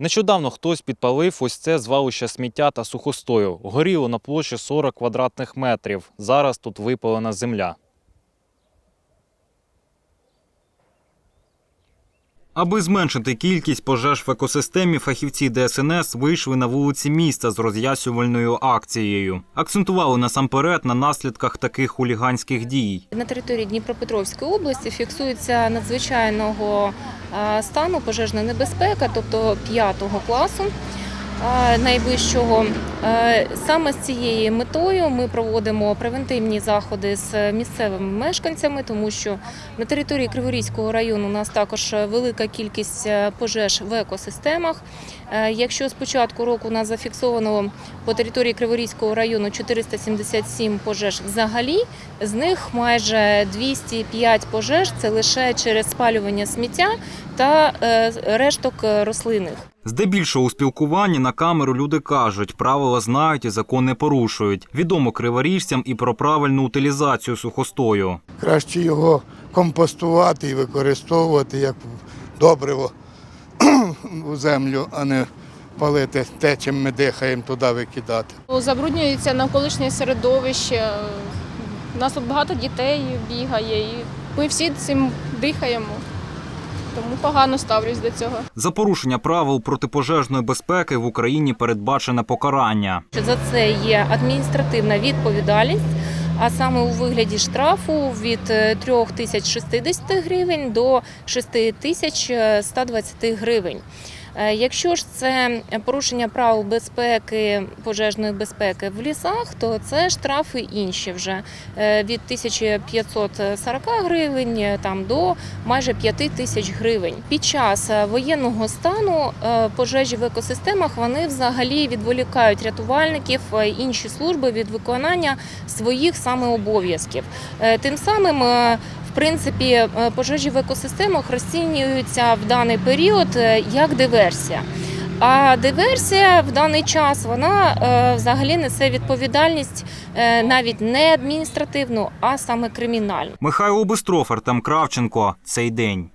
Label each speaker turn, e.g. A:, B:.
A: Нещодавно хтось підпалив ось це звалище сміття та сухостою. Горіло на площі 40 квадратних метрів. Зараз тут випалена земля. Аби зменшити кількість пожеж в екосистемі, фахівці ДСНС вийшли на вулиці міста з роз'ясювальною акцією. Акцентували насамперед на наслідках таких хуліганських дій.
B: На території Дніпропетровської області фіксується надзвичайного стану пожежна небезпека, тобто п'ятого класу найвищого. Е, Саме з цією метою ми проводимо превентивні заходи з місцевими мешканцями, тому що на території Криворізького району у нас також велика кількість е, пожеж в екосистемах. Е, Якщо з початку року у нас зафіксовано по території Криворізького району 477 пожеж взагалі, з них майже 205 пожеж це лише через спалювання сміття та е, решток е, рослинних.
A: Здебільшого у спілкуванні на камеру люди кажуть, правила знають і закон не порушують. Відомо криворіжцям і про правильну утилізацію сухостою.
C: краще його компостувати і використовувати як добриво у землю, а не палити те, чим ми дихаємо, туди викидати.
D: Забруднюється навколишнє середовище. У нас тут багато дітей бігає, і ми всі цим дихаємо. Тому погано ставлюсь до цього.
A: За порушення правил протипожежної безпеки в Україні передбачене покарання.
B: За це є адміністративна відповідальність, а саме у вигляді штрафу від е, 3060 гривень до 6120 гривень. Е, Якщо ж це порушення правил безпеки, пожежної безпеки в лісах, то це штрафи інші вже е, від 1540 гривень е, там до майже 5 тисяч гривень. Під час воєнного стану пожежі в екосистемах вони взагалі відволікають рятувальників інші служби від виконання своїх саме обов'язків. Тим самим в принципі, е, пожежі в екосистемах розцінюються в даний період е, як диверсія. А диверсія в даний час вона е, взагалі несе відповідальність навіть не адміністративну, а саме кримінальну.
A: Михайло Бистров, Артем Кравченко. Цей день.